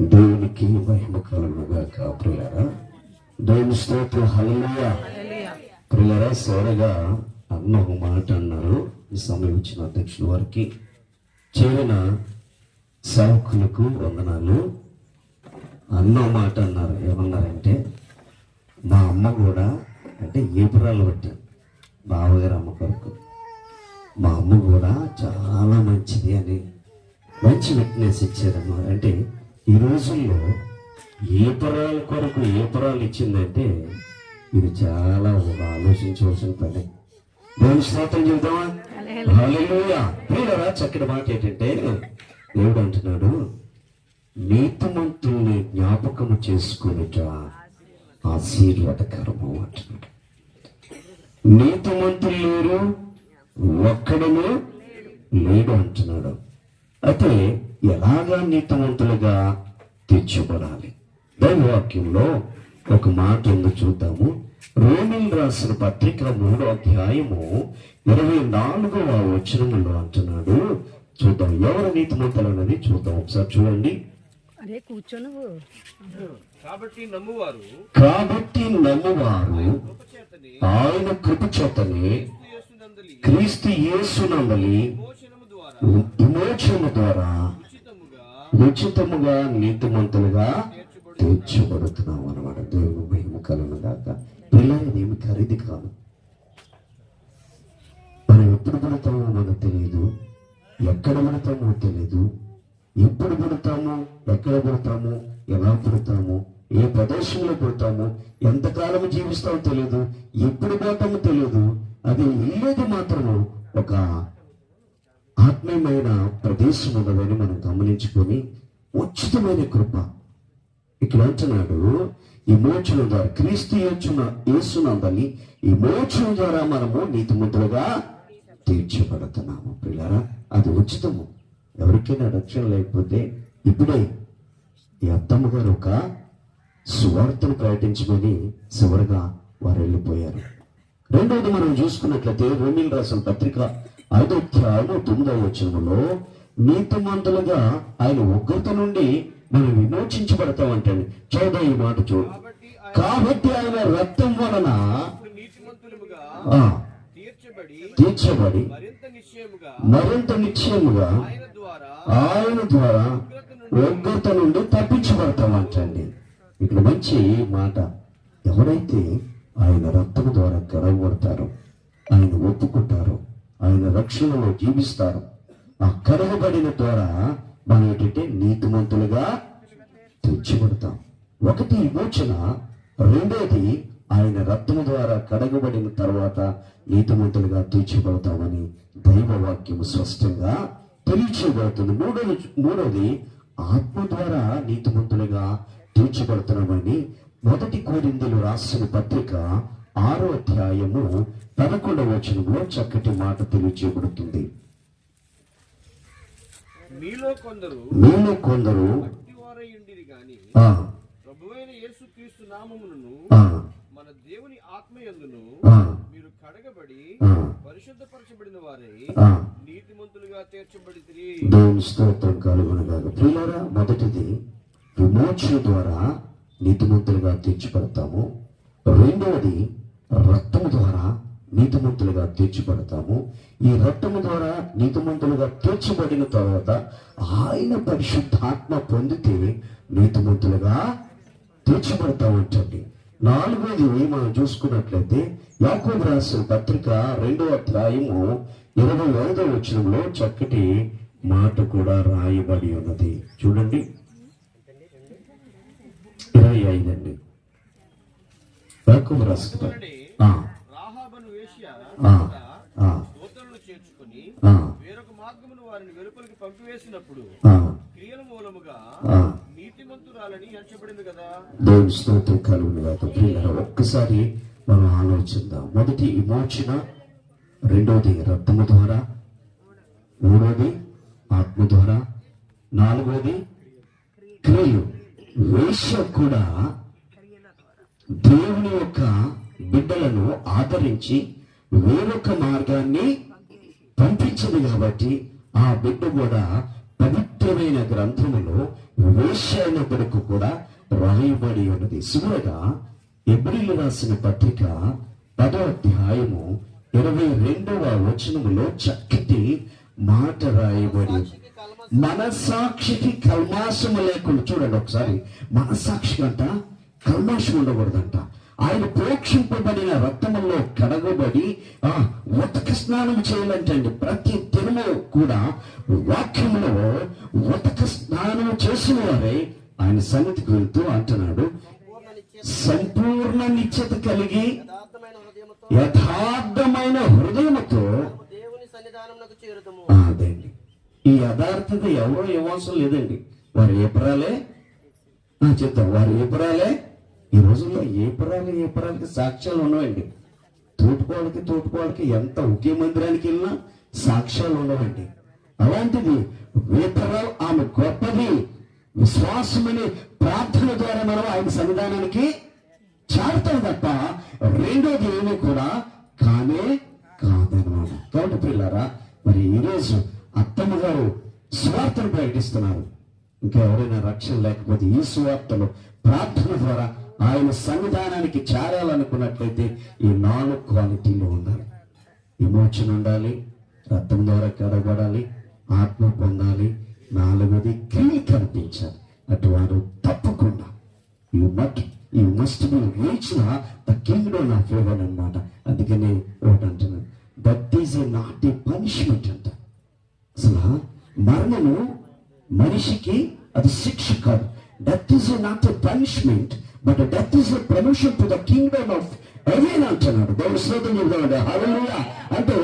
దేవునికి మహిమ కలుగుగాక ప్రియారా దేవుని స్తోత్రం హల్లెలూయా. ప్రియారా సోరగా అన్న ఒక మాట అన్నారు. ఈ సమయం ఇచ్చిన అధ్యక్షుల వారికి చేరిన సేవకులకు వందనాలు. అన్న ఒక మాట అన్నారు. ఏమన్నారంటే మా అమ్మ కూడా అంటే ఏపురాలు బట్టి బావగారు అమ్మ కొరకు. మా అమ్మ కూడా చాలా మంచిది అని మంచి విట్నెస్ ఇచ్చారన్నమాట అంటే ఈ రోజుల్లో ఏ పరాల కొరకు ఏ పరాలు ఇచ్చిందంటే ఇది చాలా ఒక ఆలోచించవలసిన పని. దేవుని స్తోత్రం చెబుతామా ప్రియులారా చక్కటి మాట ఏంటంటే దేవుడు అంటున్నాడు నీతిమంతుల్ని జ్ఞాపకము చేసుకునేట ఆశీర్వాదకరము అంటున్నాడు. నీతిమంతులు లేరు ఒక్కడను లేడు అంటున్నాడు. అయితే ఎలాగా నీతివంతులుగా తీర్చబడాలి దైవవాక్యంలో ఒక మాట ఉంది చూద్దాము. రోమిల్ రాసిన పత్రిక మూడో అధ్యాయము ఇరవై నాలుగవ వచనములో అంటున్నాడు. చూద్దాం ఎవరు నీతిమంతులు అనేది చూద్దాం. ఒకసారి చూడండి. అరే కూర్చో నువ్వు. కాబట్టి నమ్మువారు కాబట్టి నమ్మువారు ఆయన కృప చేతనే క్రీస్తు యేసునందలి విమోచన ద్వారా ఉచితముగా నీతిమంతులుగా తీర్చబడుతున్నాం అనమాట దేవుని మహిమ కలను గాక. పిల్లలు ఏమి ఖరీదు కాదు. మనం ఎప్పుడు పడతామో మనకు తెలియదు. ఎక్కడ పడతామో తెలియదు. ఎప్పుడు పడతాము ఎక్కడ పడతాము ఎలా పడతాము ఏ ప్రదేశంలో పడతాము ఎంతకాలం జీవిస్తామో తెలియదు. ఎప్పుడు పోతామో తెలియదు. అది వెళ్ళేది మాత్రము. ఒక ఆత్మీయమైన ప్రదేశం ఉన్నదని మనం గమనించుకొని ఉచితమైన కృప. ఇక్కడ అంటున్నాడు ఈ మోచన ద్వారా క్రీస్తు యోచున యేసునందని ఈ మోచన ద్వారా మనము నీతిమంతులుగా తీర్చబడుతున్నాము పిల్లరా అది ఉచితము. ఎవరికైనా రక్షణ లేకపోతే ఇప్పుడే ఈ అత్తమ్మ గారు ఒక సువార్తను ప్రకటించుకొని చివరిగా వారు వెళ్ళిపోయారు. రెండవది మనం చూసుకున్నట్లయితే రోమిల్ రాసిన పత్రిక ఐదో అధ్యాయము తొమ్మిదవ వచనములో నీతిమంతులుగా ఆయన ఉగ్రత నుండి మనం విమోచించబడతామంటే చూద్దాం ఈ మాట చూడు కాబట్టి ఆయన రక్తం వలన తీర్చబడి మరింత నిశ్చయముగా ఆయన ద్వారా ఉగ్రత నుండి తప్పించబడతామంటండి. ఇక్కడ మంచి మాట. ఎవరైతే ఆయన రక్తం ద్వారా కడగబడతారో ఆయన ఒప్పుకుంటారో ఆయన రక్షణలో జీవిస్తారు. ఆ కడగబడిన ద్వారా మనం ఏంటంటే నీతిమంతులుగా తీర్చబడతాం ఒకటి విమోచన రెండోది ఆయన రక్తము ద్వారా కడగబడిన తర్వాత నీతిమంతులుగా తీర్చబడతామని దైవ వాక్యం స్పష్టంగా తెలియచేయబడుతుంది. మూడోది మూడోది ఆత్మ ద్వారా నీతిమంతులుగా తీర్చబడుతున్నామని మొదటి కోరిందులు రాసిన పత్రిక ఆరో అధ్యాయము పదకొండవ వచనంలో చక్కటి మాట తెలియచేయబడుతుంది. మీలో కొందరు మీలో కొందరు ప్రభువైన యేసుక్రీస్తు నామమును మన దేవుని ఆత్మయందును మీరు కడగబడి పరిశుద్ధపరచబడిన వారై. నీతిమంతులుగా తీర్చబడితిరి. దేవుని స్తోత్రం కలుగునగాక. ప్రియులారా మొదటిది విమోచన ద్వారా నీతిమంతులుగా తీర్చిపడతాము రెండవది రక్తము ద్వారా నీతిమంతులుగా తీర్చిపడతాము. ఈ రక్తము ద్వారా నీతిమంతులుగా తీర్చిపడిన తర్వాత ఆయన పరిశుద్ధాత్మ పొందితే నీతిమంతులుగా తీర్చబడతామంటండి నాలుగోది మనం చూసుకున్నట్లయితే యాకోబు రాసిన పత్రిక రెండో అధ్యాయము ఇరవై ఐదో వచనంలో చక్కటి మాట కూడా రాయబడి ఉన్నది. చూడండి. ఇరవై ఐదండి. అండి యాకోబు రాహాబను వేశ్య దూతలను చేర్చుకొని వేరొక మార్గమును వారిని వెలుపలికి పంపివేసినప్పుడు ఆ, క్రియల మూలముగా ఆ. నీతిమంతురాలని ఎంచబడింది కదా? దేవుని స్తోత్రం కలుగును ప్రియులారా ఒక్కసారి మనం ఆలోచిద్దాం. మొదటి విమోచన రెండోది రక్తము ద్వారా మూడోది ఆత్మ ద్వారా నాలుగోది క్రియలు. వేశ్య కూడా దేవుని యొక్క బిడ్డలను ఆదరించి వేరొక మార్గాన్ని పంపించింది కాబట్టి ఆ బిడ్డ కూడా పవిత్రమైన గ్రంథములో వేష అయినప్పటికీ కూడా రాయబడి ఉన్నది. చివరగా ఎబ్రిల్ రాసిన పత్రిక పదో అధ్యాయము ఇరవై రెండవ వచనములో చక్కటి మాట రాయబడి మనసాక్షికి కల్మాసము లేకుండా చూడండి ఒకసారి. మనసాక్షి అంట కల్మాషం ఉండకూడదంట. ఆయన ప్రేక్షింపబడిన రక్తములో కడగబడి ఆ ఉతక స్నానం చేయాలంటండి. ప్రతి దినము కూడా వాక్యంలో ఉతక స్నానం చేసిన వారే ఆయన సన్నిధికి వెళ్తూ అంటున్నాడు. సంపూర్ణ నిశ్చత కలిగి యథార్థమైన హృదయముతో దేవుని అదండి. ఈ యథార్థత ఎవరో ఇవ్వాల్సిన లేదండి. వారు ఏపరాలే చెప్తాం. వారు ఏపరాలే ఈ రోజుల్లో ఏ పురాలు ఏ పురాలకి సాక్ష్యాలు ఉన్నవండి తోటికోళ్ళకి తోటికోళ్ళకి ఎంత ఒకే మందిరానికి వెళ్ళినా సాక్ష్యాలు ఉండవండి. అలాంటిది వేపరాలు ఆమె గొప్పది విశ్వాసమని ప్రార్థన ద్వారా మనం ఆయన సన్నిధానానికి చేరుతాం తప్ప రెండోది ఏమీ కూడా కానే కాదనమాట. కాబట్టి పిల్లరా మరి ఈరోజు అత్తమ్మ గారు స్వార్థను ప్రకటిస్తున్నారు. ఇంకా ఎవరైనా రక్షణ లేకపోతే ఈ సువార్తలు ప్రార్థన ద్వారా ఆయన సన్నిధానానికి చేరాలనుకున్నట్లయితే ఈ నాలుగు క్వాలిటీలు ఉండాలి. విమోచన ఉండాలి రక్తం ద్వారా కడగబడాలి ఆత్మ పొందాలి నాలుగోది క్రియ కనిపించాలి. అటు వారు తప్పకుండా. You must you must be reach the kingdom of heaven అన్నమాట అందుకనే ఒకటి అంటున్నాను. That is a not a punishment అంట. అసలు మరణము మనిషికి అది శిక్ష కాదు. Death is not a punishment but death is a promotion to the kingdom of heaven అంటున్నాడు దేవుడు శ్రోతం చెబుతాడు హల్లెలూయా అంటే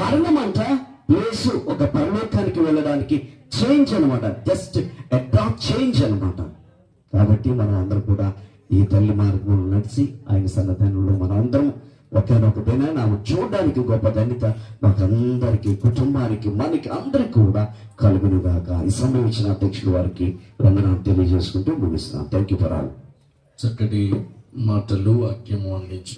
మరణం అంట యేసు ఒక పరలోకానికి వెళ్ళడానికి చేంజ్ అనమాట జస్ట్ అడాప్ట్ చేంజ్ అనమాట కాబట్టి మనం అందరం కూడా ఈ తల్లి మార్గంలో నడిచి ఆయన సన్నద్ధనంలో మనం అందరం ఒకనొక దినాన్ని ఆమె చూడడానికి గొప్ప ధన్యత మాకందరికి కుటుంబానికి మనకి అందరికి కూడా కలుగునుగాక. ఈ సంభవించిన ఇచ్చిన అధ్యక్షుడు వారికి వందనాలు తెలియజేసుకుంటూ ముగిస్తున్నాం. థ్యాంక్ యూ ఫర్ ఆల్ చక్కటి మాటలు వాక్యము అందించు.